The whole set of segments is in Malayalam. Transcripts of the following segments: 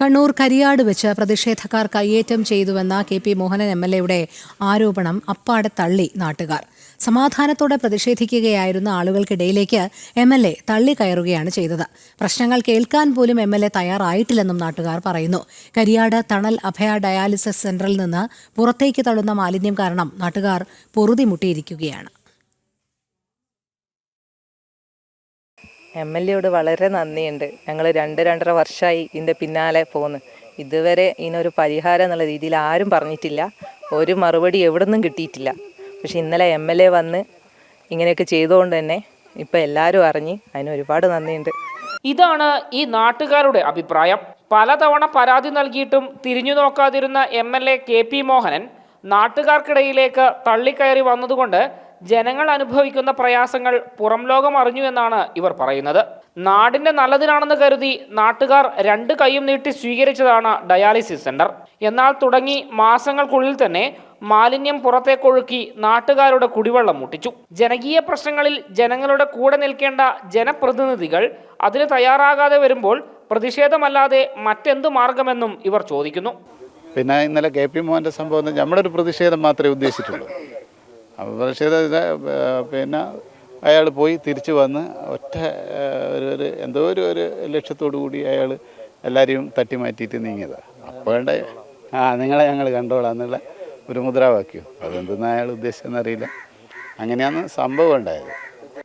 കണ്ണൂർ കരിയാട് വെച്ച് പ്രതിഷേധക്കാർ കയ്യേറ്റം ചെയ്തുവെന്ന K P Mohanan M L എയുടെ ആരോപണം അപ്പാടെ തള്ളി നാട്ടുകാർ. സമാധാനത്തോടെ പ്രതിഷേധിക്കുകയായിരുന്ന ആളുകൾക്കിടയിലേക്ക് എം എൽ എ തള്ളിക്കയറുകയാണ് ചെയ്തത്. പ്രശ്നങ്ങൾ കേൾക്കാൻ പോലും എം എൽ എ തയ്യാറായിട്ടില്ലെന്നും നാട്ടുകാർ പറയുന്നു. കരിയാട് തണൽ അഭയ ഡയാലിസിസ് സെന്ററിൽ നിന്ന് പുറത്തേക്ക് തള്ളുന്ന മാലിന്യം കാരണം നാട്ടുകാർ പൊറുതിമുട്ടിയിരിക്കുകയാണ്. എം എൽ എയോട് വളരെ നന്ദിയുണ്ട്. ഞങ്ങൾ രണ്ട് രണ്ടര വർഷമായി ഇതിന്റെ പിന്നാലെ പോകുന്നു. ഇതുവരെ ഇതിനൊരു പരിഹാരം എന്നുള്ള രീതിയിൽ ആരും പറഞ്ഞിട്ടില്ല. ഒരു മറുപടി എവിടെ നിന്നും കിട്ടിയിട്ടില്ല. പക്ഷെ ഇന്നലെ എം എൽ എ വന്ന് ഇങ്ങനെയൊക്കെ ചെയ്തുകൊണ്ട് തന്നെ ഇപ്പം എല്ലാവരും അറിഞ്ഞ് അതിന് ഒരുപാട് നന്ദിയുണ്ട്. ഇതാണ് ഈ നാട്ടുകാരുടെ അഭിപ്രായം. പലതവണ പരാതി നൽകിയിട്ടും തിരിഞ്ഞു നോക്കാതിരുന്ന M L A K P Mohanan നാട്ടുകാർക്കിടയിലേക്ക് തള്ളിക്കയറി വന്നതുകൊണ്ട് ജനങ്ങൾ അനുഭവിക്കുന്ന പ്രയാസങ്ങൾ പുറം ലോകം അറിഞ്ഞു എന്നാണ് ഇവർ പറയുന്നത്. നാടിന്റെ നല്ലതിനാണെന്ന് കരുതി നാട്ടുകാർ രണ്ട് കൈയും നീട്ടി സ്വീകരിച്ചതാണ് ഡയാലിസിസ് സെന്റർ. എന്നാൽ തുടങ്ങി മാസങ്ങൾക്കുള്ളിൽ തന്നെ മാലിന്യം പുറത്തേക്കൊഴുക്കി നാട്ടുകാരുടെ കുടിവെള്ളം മുട്ടിച്ചു. ജനകീയ പ്രശ്നങ്ങളിൽ ജനങ്ങളുടെ കൂടെ നിൽക്കേണ്ട ജനപ്രതിനിധികൾ അതിന് തയ്യാറാകാതെ വരുമ്പോൾ പ്രതിഷേധമല്ലാതെ മറ്റെന്ത് മാർഗമെന്നും ഇവർ ചോദിക്കുന്നു. പിന്നെ ഇന്നലെ കെ പി മോഹന്റെ സംഭവം നമ്മുടെ ഒരു പ്രതിഷേധം മാത്രമേ ഉദ്ദേശിച്ചിട്ടുള്ളൂ. ഇത്, പിന്നെ അയാൾ പോയി തിരിച്ചു വന്ന് ഒറ്റ ഒരു ഒരു എന്തോ ഒരു ഒരു ലക്ഷ്യത്തോടു കൂടി അയാൾ എല്ലാവരെയും തട്ടി മാറ്റിയിട്ട് നീങ്ങിയതാണ് അപ്പോഴേ ആ നിങ്ങളെ ഞങ്ങൾ കണ്ടോളാം എന്നുള്ള ഒരു മുദ്രാവാക്യം. അതെന്തെന്ന് അയാൾ ഉദ്ദേശിച്ചെന്നറിയില്ല അങ്ങനെയാണ് സംഭവം ഉണ്ടായത്.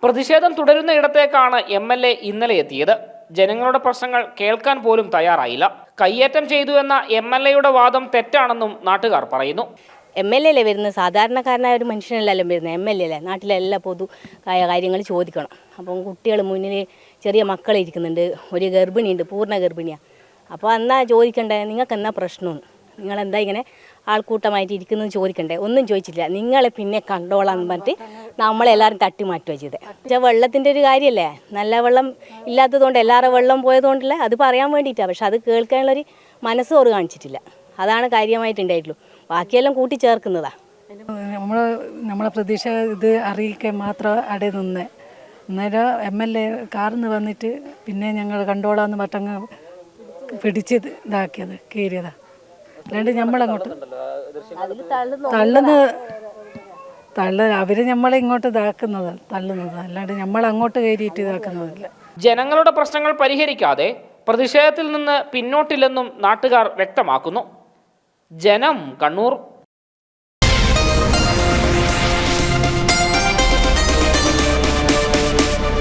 പ്രതിഷേധം തുടരുന്ന ഇടത്തേക്കാണ് എം എൽ എ ഇന്നലെ എത്തിയത്. ജനങ്ങളുടെ പ്രശ്നങ്ങൾ കേൾക്കാൻ പോലും തയ്യാറായില്ല. കയ്യേറ്റം ചെയ്തു എന്ന എം എൽ എയുടെ വാദം തെറ്റാണെന്നും നാട്ടുകാർ പറയുന്നു. എം എൽ എ അല്ലേ വരുന്നത് സാധാരണക്കാരനായ ഒരു മനുഷ്യനല്ലല്ലോ വരുന്നത് എം എൽ എ അല്ലേ നാട്ടിലെ എല്ലാ പൊതു കാര്യങ്ങൾ ചോദിക്കണം. അപ്പം കുട്ടികൾ മുന്നിൽ ചെറിയ മക്കൾ ഇരിക്കുന്നുണ്ട് ഒരു ഗർഭിണിയുണ്ട് പൂർണ ഗർഭിണിയാണ് അപ്പോൾ എന്നാ ചോദിക്കണ്ടേ നിങ്ങൾക്ക് എന്നാ പ്രശ്നമെന്ന് നിങ്ങളെന്താ ഇങ്ങനെ ആൾക്കൂട്ടമായിട്ട് ഇരിക്കുന്നത് ചോദിക്കണ്ടേ? ഒന്നും ചോദിച്ചില്ല നിങ്ങളെ പിന്നെ കണ്ടോളാം എന്ന് പറഞ്ഞിട്ട് നമ്മളെല്ലാവരും തട്ടി മാറ്റി ചെയ്തത് പക്ഷേ വെള്ളത്തിന്റെ ഒരു കാര്യമല്ലേ നല്ല വെള്ളം ഇല്ലാത്തതുകൊണ്ട് എല്ലാവരുടെ വെള്ളം പോയതുകൊണ്ടല്ലേ അത് പറയാൻ വേണ്ടിയിട്ടാണ് പക്ഷെ അത് കേൾക്കാനുള്ളൊരു മനസ്സ് ഓറ് കാണിച്ചിട്ടില്ല. അതാണ് കാര്യമായിട്ടുണ്ടായിട്ടുള്ളൂ. ബാക്കിയെല്ലാം കൂട്ടിച്ചേർക്കുന്നതാണ് നമ്മൾ നമ്മളെ പ്രതീക്ഷ ഇത് അറിയിക്കാൻ മാത്രം അടി നിന്ന്. അന്നേരം എം എൽ എ കാറിന്ന് വന്നിട്ട് പിന്നെ ഞങ്ങൾ കണ്ടോളാന്ന് പറഞ്ഞങ്ങ് പിടിച്ച് ഇതാക്കിയത് കീറിയതാ. അല്ലാണ്ട് നമ്മളങ്ങോട്ട് തള്ളുന്ന തള്ള അവർ നമ്മളെ ഇങ്ങോട്ട് ഇതാക്കുന്നത് തള്ളുന്നത്. അല്ലാണ്ട് നമ്മൾ അങ്ങോട്ട് കയറിയിട്ട് ഇതാക്കുന്നതല്ല. ജനങ്ങളുടെ പ്രശ്നങ്ങൾ പരിഹരിക്കാതെ പ്രതിഷേധത്തിൽ നിന്ന് പിന്നോട്ടില്ലെന്നും നാട്ടുകാർ വ്യക്തമാക്കുന്നു. ജനം കണ്ണൂർ